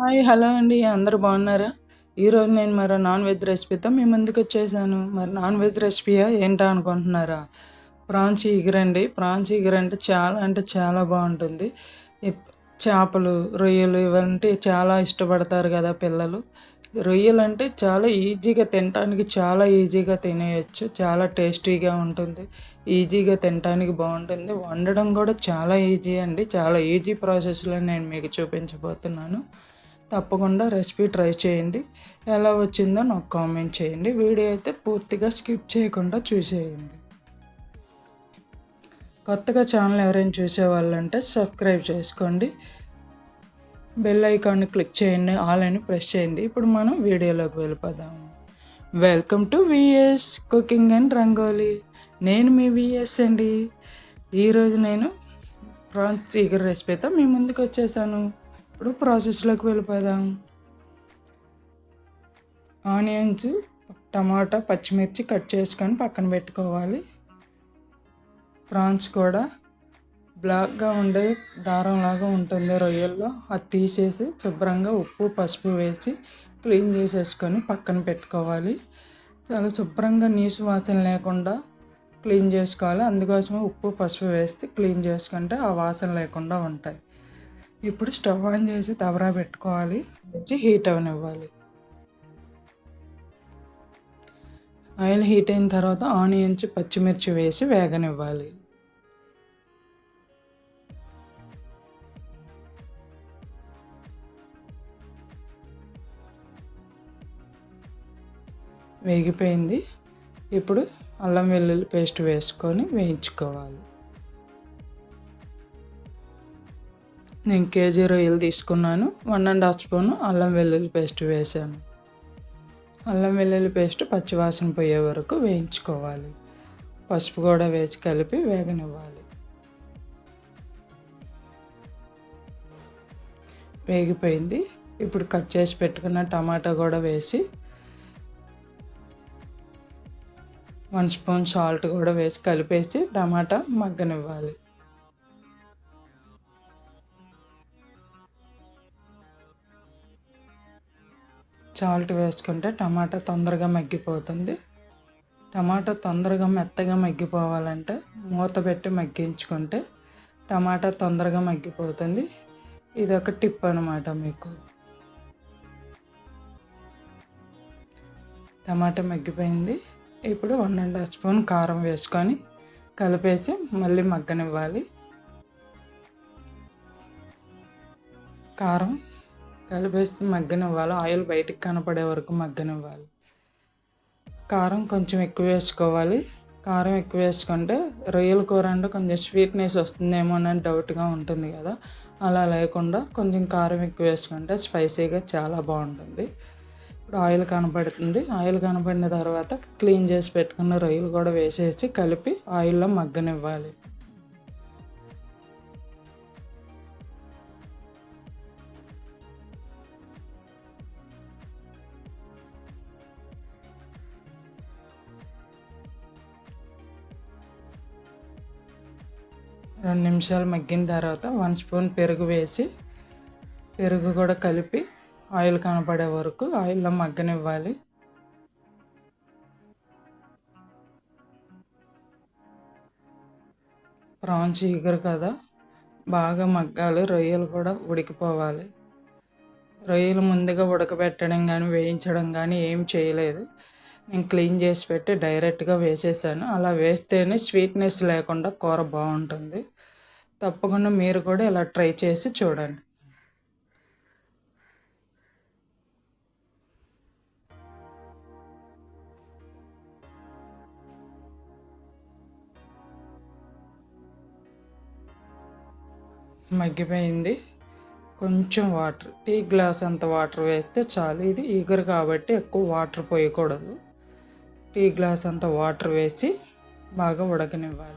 Hi hello అండి. అందరూ బాగున్నారా? ఈరోజు నేను మరో నాన్ వెజ్ రెసిపీతో మీ ముందుకు వచ్చేసాను. మరి నాన్ వెజ్ రెసిపీయా ఏంటా అనుకుంటున్నారా? ప్రాన్స్ ఇగురండి. ప్రాన్స్ ఇగురు అంటే చాలా అంటే చాలా బాగుంటుంది. చేపలు రొయ్యలు ఇవంటే చాలా ఇష్టపడతారు కదా పిల్లలు. రొయ్యలు అంటే చాలా ఈజీగా తినటానికి చాలా ఈజీగా తినేయచ్చు. చాలా టేస్టీగా ఉంటుంది. ఈజీగా తినడానికి బాగుంటుంది. వండడం కూడా చాలా ఈజీ అండి. చాలా ఈజీ ప్రాసెస్లో నేను మీకు చూపించబోతున్నాను. తప్పకుండా రెసిపీ ట్రై చేయండి. ఎలా వచ్చిందో నాకు కామెంట్ చేయండి. వీడియో అయితే పూర్తిగా స్కిప్ చేయకుండా చూసేయండి. కొత్తగా ఛానల్ ఎవరైనా చూసేవాళ్ళంటే సబ్స్క్రైబ్ చేసుకోండి. బెల్ ఐకాన్ని క్లిక్ చేయండి. ఆల్ అని ప్రెస్ చేయండి. ఇప్పుడు మనం వీడియోలోకి వెళ్ళిపోదాం. Welcome to VS cooking and rangoli. నేను మీ విఎస్ అండి. ఈరోజు నేను ప్రాన్స్ చీకర్ రెసిపీతో మీ ముందుకు వచ్చేసాను. ఇప్పుడు ప్రాసెస్లోకి వెళ్ళిపోదాం. ఆనియన్స్ టమాటా పచ్చిమిర్చి కట్ చేసుకొని పక్కన పెట్టుకోవాలి. ప్రాన్స్ కూడా బ్లాక్గా ఉండే దారంలాగా ఉంటుంది రొయ్యల్లో. అది తీసేసి శుభ్రంగా ఉప్పు పసుపు వేసి క్లీన్ చేసేసుకొని పక్కన పెట్టుకోవాలి. చాలా శుభ్రంగా నీసు వాసన లేకుండా క్లీన్ చేసుకోవాలి. అందుకోసమే ఉప్పు పసుపు వేస్తే క్లీన్ చేసుకుంటే ఆ వాసన లేకుండా ఉంటాయి. ఇప్పుడు స్టవ్ ఆన్ చేసి తవరా పెట్టుకోవాలి. వేసి హీట్ అవనివ్వాలి. ఆయిల్ హీట్ అయిన తర్వాత ఆనియన్స్ పచ్చిమిర్చి వేసి వేగనివ్వాలి. వేగిపోయింది. ఇప్పుడు అల్లం వెల్లుల్లి పేస్ట్ వేసుకొని వేయించుకోవాలి. నేను కేజీ రొయ్యలు తీసుకున్నాను వన్ అండ్ హాఫ్ స్పూన్ అల్లం వెల్లుల్లి పేస్ట్ వేసాను అల్లం వెల్లుల్లి పేస్ట్ పచ్చివాసన పోయే వరకు వేయించుకోవాలి. పసుపు కూడా వేసి కలిపి వేగనివ్వాలి. వేగిపోయింది. ఇప్పుడు కట్ చేసి పెట్టుకున్న టమాటా కూడా వేసి వన్ స్పూన్ సాల్ట్ కూడా వేసి కలిపేసి టమాటా మగ్గనివ్వాలి. సాల్ట్ వేసుకుంటే టమాటా తొందరగా మగ్గిపోతుంది. టమాటా తొందరగా మెత్తగా మగ్గిపోవాలంటే మూత పెట్టి మగ్గించుకుంటే టమాటా తొందరగా మగ్గిపోతుంది. ఇది ఒక టిప్ అనమాట మీకు. టమాటా మగ్గిపోయింది. ఇప్పుడు వన్ అండ్ హాఫ్ స్పూన్ కారం వేసుకొని కలిపేసి మళ్ళీ మగ్గనివ్వాలి. కారం కలిపేసి మగ్గనివ్వాలి ఆయిల్ బయటికి కనపడే వరకు మగ్గనివ్వాలి. కారం కొంచెం ఎక్కువ వేసుకోవాలి. కారం ఎక్కువ వేసుకుంటే రొయ్యల కూర అంటే కొంచెం స్వీట్నెస్ వస్తుందేమో అని డౌట్గా ఉంటుంది కదా. అలా లేకుండా కొంచెం కారం ఎక్కువ వేసుకుంటే స్పైసీగా చాలా బాగుంటుంది. ఇప్పుడు ఆయిల్ కనపడుతుంది. ఆయిల్ కనపడిన తర్వాత క్లీన్ చేసి పెట్టుకున్న రొయ్యలు కూడా వేసేసి కలిపి ఆయిల్లో మగ్గనివ్వాలి. రెండు నిమిషాలు మగ్గిన తర్వాత వన్ స్పూన్ పెరుగు వేసి పెరుగు కూడా కలిపి ఆయిల్ కనపడే వరకు ఆయిల్లో మగ్గనివ్వాలి. ప్రాన్స్ ఈగరు కదా బాగా మగ్గాలి రొయ్యలు కూడా ఉడికిపోవాలి. రొయ్యలు ముందుగా ఉడకబెట్టడం కానీ వేయించడం కానీ ఏం చేయలేదు. నేను క్లీన్ చేసి పెట్టి డైరెక్ట్గా వేసేసాను. అలా వేస్తేనే స్వీట్నెస్ లేకుండా కూర బాగుంటుంది. తప్పకుండా మీరు కూడా ఇలా ట్రై చేసి చూడండి. మగ్గిపోయింది. కొంచెం వాటర్ టీ గ్లాస్ అంత వాటర్ వేస్తే చాలు. ఇది ఈగరు కాబట్టి ఎక్కువ వాటర్ పోయకూడదు. టీ గ్లాస్ అంత వాటర్ వేసి బాగా ఉడకనివ్వాలి.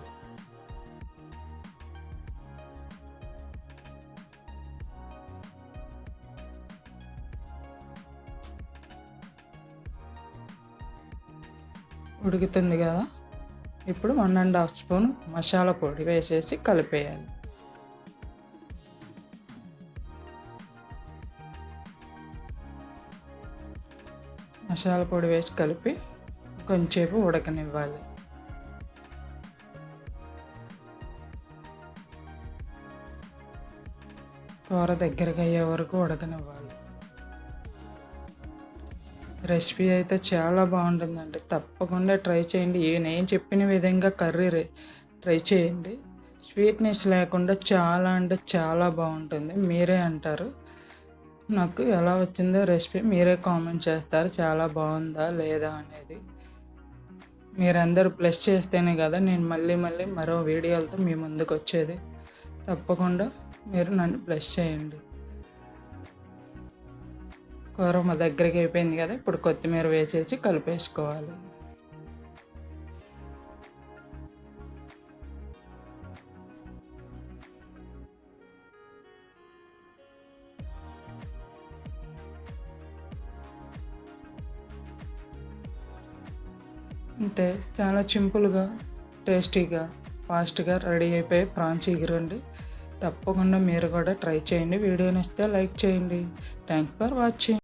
ఉడుకుతుంది కదా? ఇప్పుడు one and half spoon masala పొడి వేసేసి కలిపేయాలి. మసాలా పొడి వేసి కలిపి కొంచెంసేపు ఉడకనివ్వాలి. కూర దగ్గరకు అయ్యే వరకు ఉడకనివ్వాలి. రెసిపీ అయితే చాలా బాగుంటుందండి. తప్పకుండా ట్రై చేయండి. నేను చెప్పిన విధంగా కర్రీ ట్రై చేయండి. స్వీట్నెస్ లేకుండా చాలా అంటే చాలా బాగుంటుంది. మీరే అంటారు. నాకు ఎలా వచ్చిందో రెసిపీ మీరే కామెంట్ చేస్తారు. చాలా బాగుందా లేదా అనేది. మీరందరూ ప్లస్ చేస్తేనే కదా నేను మళ్ళీ మళ్ళీ మరో వీడియోలతో మీ ముందుకు వచ్చేది. తప్పకుండా మీరు నన్ను ప్లస్ చేయండి. కూర మా దగ్గరికి అయిపోయింది కదా ఇప్పుడు కొత్తిమీర వేసేసి కలిపేసుకోవాలి. అంతే చాలా సింపుల్గా టేస్టీగా ఫాస్ట్గా రెడీ అయిపోయి ప్రాన్స్ ఎగిరండి. తప్పకుండా మీరు కూడా ట్రై చేయండి. వీడియో నచ్చితే లైక్ చేయండి. Thank for watching.